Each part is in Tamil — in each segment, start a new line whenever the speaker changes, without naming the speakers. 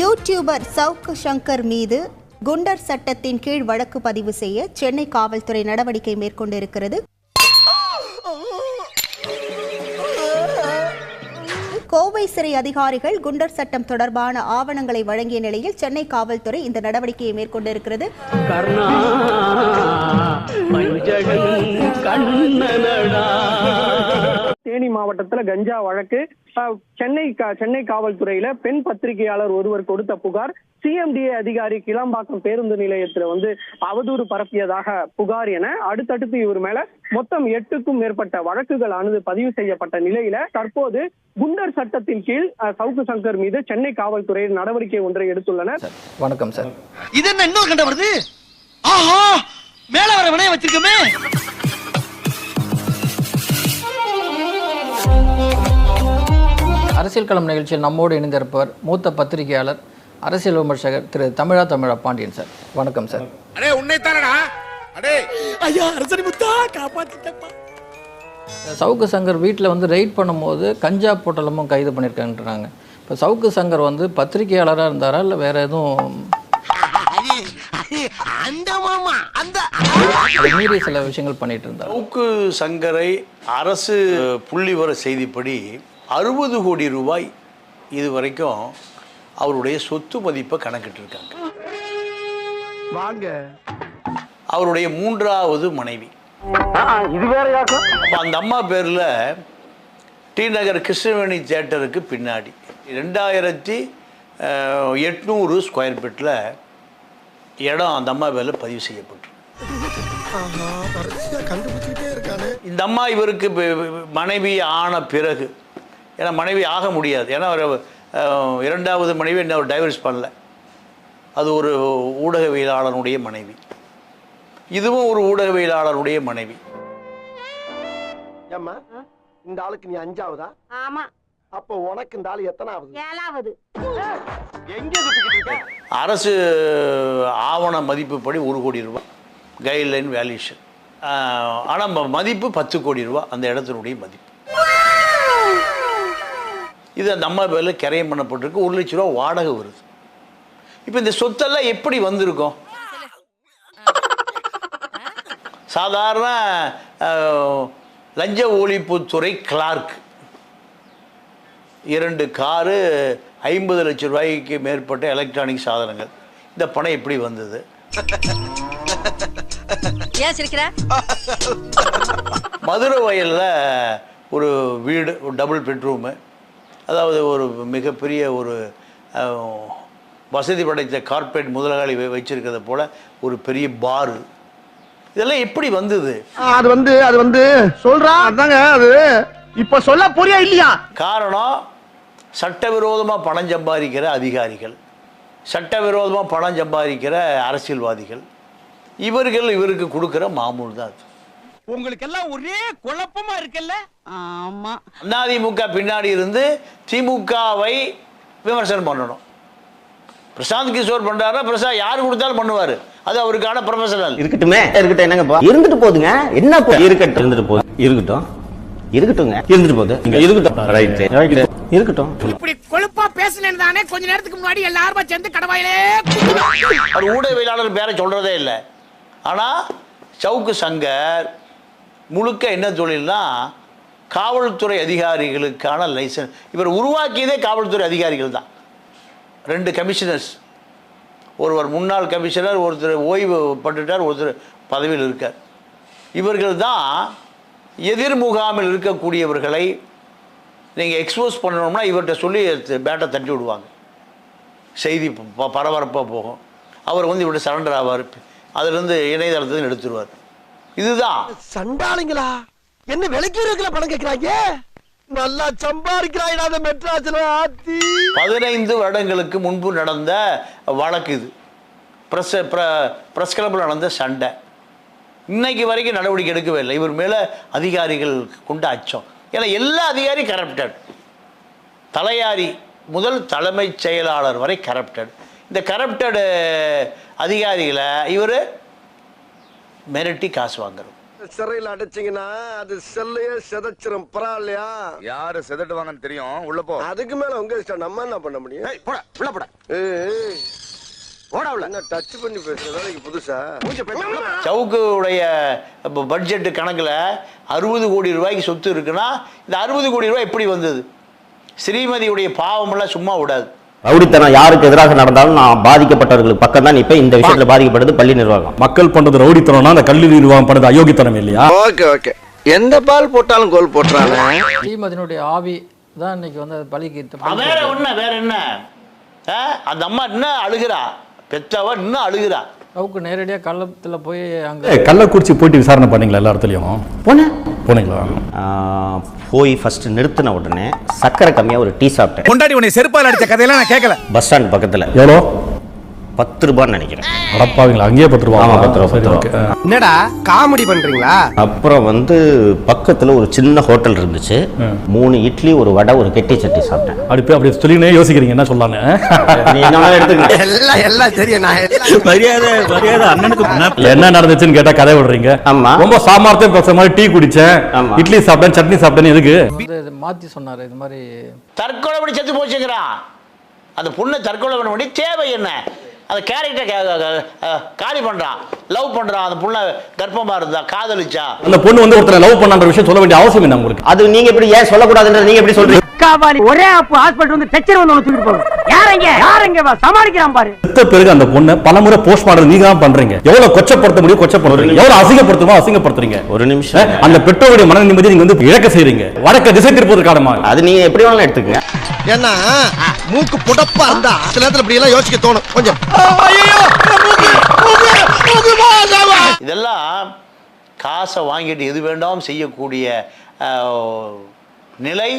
யூடியூபர் சவுக்கு சங்கர் மீது குண்டர் சட்டத்தின் கீழ் வழக்கு பதிவு செய்ய சென்னை காவல்துறை நடவடிக்கை மேற்கொண்டிருக்கிறது. கோவை சிறை அதிகாரிகள் குண்டர் சட்டம் தொடர்பான ஆவணங்களை வழங்கிய நிலையில் சென்னை காவல்துறை இந்த நடவடிக்கையை மேற்கொண்டிருக்கிறது.
கர்ணா மஞ்சகன் கண்ணனடா.
தேனி மாவட்டத்துல கஞ்சா வழக்கு சென்னை கா- சென்னை காவல்துறையில பெண் பத்திரிகையாளர் ஒருவர் கொடுத்த புகார். சிஎம்டிஏ அதிகாரி கிளாம்பாக்கம் பேருந்து நிலையத்துல வந்து அவதூறு பரப்பியதாக புகார் என அடுத்தடுத்து இவர் மேல மொத்தம் எட்டுக்கும் மேற்பட்ட வழக்குகள் ஆனது பதிவு செய்யப்பட்ட நிலையில தற்போது குண்டர் சட்டத்தின் கீழ் அஹ், சவுக்கு சங்கர் மீது சென்னை காவல்துறை நடவடிக்கை ஒன்றை எடுத்துள்ளனர்.
வணக்கம் சார்.
இது என்ன இன்னொரு கண்ட வருது? ஆஹா! மேல வர வினைய வச்சிருக்கோமே!
அரசியல் களம் நிகழ்ச்சியில் நம்மோடு இணைந்திருப்பவர் மூத்த பத்திரிகையாளர் அரசியல் விமர்சகர் திரு தமிழா தமிழா பாண்டியன் சார். வணக்கம் சார்.
அடே உன்னைத்தானடா? அடே.
ஐயா முத்தா காப்பாத்திட்டப்பா
சவுக்கு சங்கர் வீட்டில் வந்து ரெய்ட் பண்ணும்போது கஞ்சா பொட்டலமும் கைது பண்ணியிருக்காங்கன்றாங்க இப்போ சவுக்கு சங்கர் வந்து பத்திரிகையாளராக இருந்தாரா இல்லை வேற எதுவும்? மீறி சில விஷயங்கள் பண்ணிட்டு இருந்தார்?
சவுக்கு சங்கரை அரசு புள்ளிவர செய்திப்படி அறுபது கோடி ரூபாய் இது வரைக்கும் அவருடைய சொத்து மதிப்பை கணக்கிட்டிருக்காங்க.
வாங்க.
அவருடைய மூன்றாவது மனைவி.
இது வேற யாருக்கும்
அப்ப அந்த அம்மா பேரில் டி நகர் கிருஷ்ணவேணி தியேட்டருக்கு பின்னாடி. ரெண்டாயிரத்தி எட்நூறு ஸ்கொயர் ஃபீட்டில் இடம் அந்த அம்மா பேரில் பதிவு செய்யப்பட்டு.
கண்டுபிடிச்சிட்டே இருக்கானே.
இந்த அம்மா இவருக்கு மனைவி ஆன பிறகு ஏன்னா மனைவி ஆக முடியாது. ஏன்னா அவர் இரண்டாவது மனைவி என்ன அவர் டைவர்ஸ் பண்ணல. அது ஒரு ஊடகவியலாளனுடைய மனைவி. இதுவும் ஒரு ஊடகவியலாளருடைய மனைவி.
ஏம்மா இந்த ஆளுக்கு நீ அஞ்சாவதா?
ஆமா.
அப்போ உனக்கு இந்த ஆளு எத்தனாவது?
ஏழாவது.
எங்க சுத்திக்கிட்டு இருக்க?
அரசு ஆவண மதிப்புப்படி ஒரு கோடி ரூபாய். கைட்லைன் வேல்யூஷன் ஆனால் மதிப்பு பத்து கோடி ரூபாய் அந்த இடத்தினுடைய மதிப்பு. இது அந்த அம்மா பேரில் கிரையம் பண்ணப்பட்டிருக்கு. ஒரு லட்ச ரூபா வாடகை வருது. இப்போ இந்த சொத்தெல்லாம் எப்படி வந்திருக்கும்? சாதாரண லஞ்ச ஒழிப்புத்துறை கிளார்க் இரண்டு காரு ஐம்பது லட்சம் ரூபாய்க்கு மேற்பட்ட எலக்ட்ரானிக் சாதனங்கள். இந்த பணம் எப்படி வந்தது? மதுரை வயலில் ஒரு வீடு ஒரு டபுள் பெட்ரூமு அதாவது ஒரு மிகப்பெரிய ஒரு வசதி படைத்த கார்ப்பரேட் முதலாளி வச்சிருக்கிறத போல ஒரு பெரிய பாரு. இதெல்லாம் எப்படி வந்தது?
அது வந்து அது வந்து சொல்றா அதாங்க அது இப்ப சொல்ல புரியா இல்லையா?
காரணம் சட்டவிரோதமாக பணம் சம்பாதிக்கிற அதிகாரிகள். சட்டவிரோதமாக பணம் சம்பாதிக்கிற அரசியல்வாதிகள். இவர்கள் இவருக்கு கொடுக்குற மாமூல் தான் அது.
உங்களுக்கு எல்லாம் ஒரே குழப்பமா இருக்குல்ல? ஆமா.
அதிமுக பின்னாடி இருந்து திமுகவை விமர்சனம் பண்ணணும். பிரசாந்த் கிஷோர் பண்றாருன்னா பிரசாத் யார் கொடுத்தாலும் பண்ணுவார். அது அவருக்கான ப்ரொஃபஷனல்
இருக்கட்டுமே. இருக்கட்டும் என்னங்கப்பா இருந்துட்டு போதுங்க. என்ன போ இருக்கட்டும். இருந்துட்டு போகுது இருக்கட்டும். இருக்கட்டுங்க இருந்துட்டு போகுது இருக்கட்டும். இருக்கட்டும்.
இப்படி கொழுப்பா பேசுனேன் தானே கொஞ்ச நேரத்துக்கு முன்னாடி எல்லாரும் சேர்ந்து கடவாயிலே
அவர் ஊடகவியலாளர் பேரை சொல்றதே இல்லை. ஆனால் சவுக்கு சங்கர் முழுக்க என்ன தொழில்னா காவல்துறை அதிகாரிகளுக்கான லைசன்ஸ் இவர் உருவாக்கியதே காவல்துறை அதிகாரிகள் தான். ரெண்டு கமிஷனர்ஸ். ஒருவர் முன்னாள் கமிஷனர் ஒருத்தர் ஓய்வு பட்டுட்டார் ஒருத்தர் பதவியில் இருக்கார். இவர்கள் தான் எதிர் முகாமில் இருக்கக்கூடியவர்களை நீங்கள் எக்ஸ்போஸ் பண்ணணும்னா இவர்கிட்ட சொல்லி பேட்டை தட்டி விடுவாங்க. செய்தி ப- பரபரப்பாக போகும். அவர் வந்து இவர்கிட்ட சரண்டர் ஆவார். அதுலேருந்து இணையதளத்துக்கு எடுத்துருவார். இதுதான்.
சண்டாளிங்களா? என்ன விலைக்கு இருக்கிற பணம் கேக்குறாங்க? நல்லா சம்பாதிக்கிறாய்டா அந்த மெட்ராஸ்ல ஆத்தி.
பதினைந்து வருடங்களுக்கு முன்பு நடந்த வழக்கு இது. ப்ரெஸ் ப்ரெஸ் கிளப்பில் நடந்த சண்டை. இன்னைக்கு வரைக்கும் நடவடிக்கை எடுக்கவே இல்லை. இவர் மேலே அதிகாரிகள் கொண்ட அச்சம். ஏன்னா எல்லா அதிகாரியும் கரப்டட் தலையாரி முதல் தலைமைச் செயலாளர் வரை கரப்டட் இந்த கரப்டடு அதிகாரிகளை இவர் மிரட்டி காசு வாங்குறது
சிறையில் அடைச்சிங்கன்னா அது செல்லையே செதைச்சிரும். பரவாயில்லையா?
யாரு செதட்டுவாங்கன்னு தெரியும். உள்ள போ.
அதுக்கு மேல உங்க இஷ்டம். நம்ம என்ன பண்ண முடியும்?
ஏய், போடா உள்ள போடா.
டச் பண்ணி பேசுற வேலைக்கு புதுசா?
சவுக்குடைய பட்ஜெட் கணக்கில் அறுபது கோடி ரூபாய்க்கு சொத்து இருக்குன்னா இந்த அறுபது கோடி ரூபாய் எப்படி வந்தது? ஸ்ரீமதியுடைய பாவமெல்லாம் சும்மா விடாது.
ரவுடித்தனம் யாருக்கு எதிராக நடந்தாலும் நான் பாதிக்கப்பட்டவர்களுக்கு பக்கம் தான் இப்ப இந்த விஷயத்துல பாதிக்கப்பட்டது பள்ளி நிர்வாகம்.
மக்கள் பண்றது ரவுடித்தனம்னா அந்த கல்வி நிர்வாகம் பண்ணது அயோக்கித்தனம் இல்லையா?
Okay okay. எந்த பால் போட்டாலும் கோல் போட்டுறானே?
ஸ்ரீமதியினுடைய ஆவி தான் இன்னைக்கு வந்து அது பலிக்கு
ஆ, வேற என்ன வேற என்ன? ஆ, அந்த அம்மா இன்னும் அழுகிறா. பெத்தவ இன்னும் அழுகிறா.
சவுக்கு நேரடியாக கள்ளத்துல போய் அங்க
கள்ளக்குறிச்சி போயிட்டு விசாரணை பண்ணீங்களா எல்லா இடத்துலயும்
போனேன்.
போனீங்களா
போய் ஃபர்ஸ்ட் நிறுத்தின உடனே சக்கரை கம்மியா ஒரு டீ சாப்பிட்டேன்.
கொண்டாடி உன்னை செருப்பால் அடிச்ச கதையெல்லாம் நான் கேட்கல.
பஸ் ஸ்டாண்ட் பக்கத்துல.
எவ்வளோ?
பத்து ரூபான்னு நினைக்கிறேன்.
அடப்பாவீங்களா அங்கேயே பத்து ரூபா.
ஆமா, பத்து ரூபா, பத்து ரூபா.
என்னடா காமெடி பண்றீங்களா?
அப்புறம் வந்து பக்கத்துல ஒரு சின்ன ஹோட்டல் இருந்துச்சு. மூணு இட்லி ஒரு வடை ஒரு கெட்டி சட்னி சாப்பிட்டேன்.
அப்படி அப்படி சொல்லினே யோசிக்கிறீங்க என்ன
எடுத்துக்க
எல்லாம் எல்லாம் தெரியும் நான்
மரியாதை மரியாதை அண்ணனுக்கு
என்ன நடந்துச்சுன்னு கேட்டா கதை விடுறீங்க.
ஆமா.
ரொம்ப சாமர்த்தியம் பேசுற மாதிரி டீ குடிச்சேன். இட்லி சாப்பிட்டேன் சட்னி சாப்பிட்டேன் எதுக்கு?
மாத்தி சொன்னாரு இது மாதிரி
தற்கொலை பண்ணி செத்து போச்சுங்கிறான். அந்த பொண்ணை தற்கொலை பண்ண வேண்டிய தேவை என்ன? அந்த கேரக்டர் காலி பண்றான். லவ் பண்றான். அந்த பொண்ணை கர்ப்பமா இருந்தா காதலிச்சா.
அந்த பொண்ணு வந்து ஒருத்தரை லவ் பண்ணான்ற விஷயம் சொல்ல வேண்டிய அவசியம் என்ன உங்களுக்கு?
அது நீங்க எப்படி ஏன் சொல்லக்கூடாதுன்றது நீங்க எப்படி சொல்றீங்க?
காவாலி ஒரே அப்ப ஹாஸ்பிட்டல் வந்து டச்சர் வந்து ஒன்று தூக்கிட்டு போகும் யாரங்க யாரங்க சமாளிக்கிறான் பாரு.
செத்த பிறகு அந்த பொண்ணை பலமுறை போஸ்ட் மாடல் நீங்க தான் பண்றீங்க. எவ்வளவு கொச்சப்படுத்த முடியும் கொச்சப்படுறீங்க எவ்வளவு அசிங்கப்படுத்துமோ அசிங்கப்படுத்துறீங்க.
ஒரு நிமிஷம்.
அந்த பெற்றோருடைய மன நிம்மதி நீங்க வந்து இழக்க செய்றீங்க. வடக்க திசை திருப்பதற்கான
அது நீங்க எப்படி வேணாலும் எடுத்துக்கங்க.
ஏன்னா மூக்கு புடப்பா இருந்தா சில நேரத்துல இப்படி எல்லாம் யோசிக்க தோணும். கொஞ்சம்.
இதெல்லாம் காசை வாங்கிட்டு எது வேண்டாம் செய்யக்கூடிய நிலை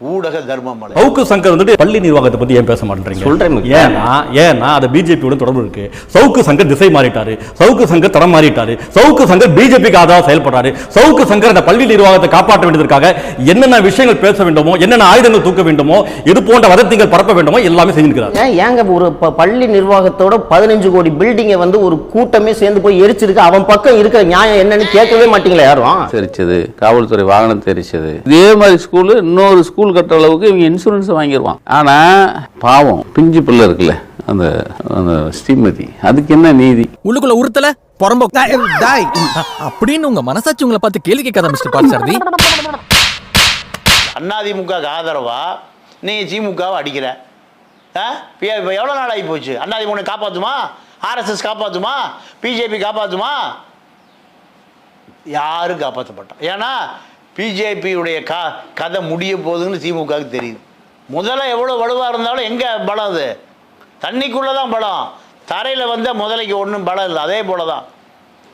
ஊடக தர்மம் அல்ல.
சவுக்கு சங்கர் வந்துட்டு பள்ளி நிர்வாகத்தை பத்தி ஏன் பேச மாட்டேன்றீங்க?
சொல்றேன்.
ஏன்னா ஏன்னா அது பிஜேபியோட தொடர்பு இருக்கு. சவுக்கு சங்கர் திசை மாறிட்டாரு. சவுக்கு சங்கர் தடம் மாறிட்டாரு. சவுக்கு சங்கர் பிஜேபிக்கு ஆதரவா செயல்படுறாரு. சவுக்கு சங்கர் அந்த பள்ளி நிர்வாகத்தை காப்பாற்ற வேண்டியதற்காக என்னென்ன விஷயங்கள் பேச வேண்டுமோ என்னென்ன ஆயுதங்கள் தூக்க வேண்டுமோ இது போன்ற வதந்திகள் பரப்ப வேண்டுமோ எல்லாமே செஞ்சிருக்கிறார்.
ஏங்க ஒரு பள்ளி நிர்வாகத்தோட பதினஞ்சு கோடி பில்டிங்கை வந்து ஒரு கூட்டமே சேர்ந்து போய் எரிச்சிருக்கு. அவன் பக்கம் இருக்கிற நியாயம் என்னன்னு கேட்கவே மாட்டீங்களா யாரும்?
தெரிச்சது காவல்துறை வாகனம் தெரிச்சது இதே மாதிரி ஸ்கூலு இன்னொரு ஸ்கூல் கட்டுற அளவுக்கு இவங்க இன்சூரன்ஸ் வாங்கிடுவான் ஆனா பாவம் பிஞ்சு பிள்ளை இருக்குல்ல அந்த அந்த ஸ்ரீமதி அதுக்கு என்ன நீதி?
உள்ளுக்குள்ள உறுத்தல புறம்போ டாய் அப்படின்னு உங்க மனசாட்சி உங்களை பார்த்து கேள்வி கேட்காத மிஸ்டர் பாட்சாரதி
அதிமுக ஆதரவா? நீ திமுகவை அடிக்கிற. இப்போ எவ்வளோ நாள் ஆகி போச்சு அதிமுக காப்பாற்றுமா ஆர்எஸ்எஸ் காப்பாற்றுமா பிஜேபி காப்பாற்றுமா யாரும் காப்பாற்றப்பட்டோம் ஏன்னா பிஜேபியுடைய க கதை முடிய போகுதுன்னு திமுகவுக்கு தெரியுது. முதல்ல எவ்வளோ வலுவாக இருந்தாலும் எங்கே பலம் அது? தண்ணிக்குள்ளே தான் பலம். தரையில் வந்த முதலைக்கு ஒன்றும் பலம் இல்லை. அதே போல தான்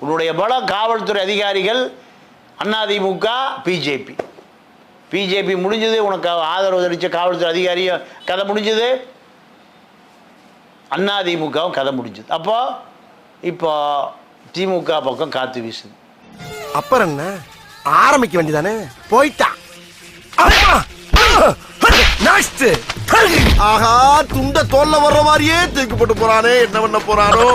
உன்னுடைய பலம் காவல்துறை அதிகாரிகள் அதிமுக பிஜேபி. பிஜேபி முடிஞ்சது உனக்கு ஆதரவு தெரிவித்த காவல்துறை அதிகாரியும் கதை முடிஞ்சது. அதிமுகவும் கதை முடிஞ்சது. அப்போ இப்போ திமுக பக்கம் காற்று வீசுது.
அப்புறம் என்ன? ஆரம்பிக்க வேண்டியதானே? போயிட்டான் ஆஹா துண்ட தோல்ல வர்ற மாதிரியே தூக்கப்பட்டு போட்டு போறானே. என்ன பண்ண போறானோ?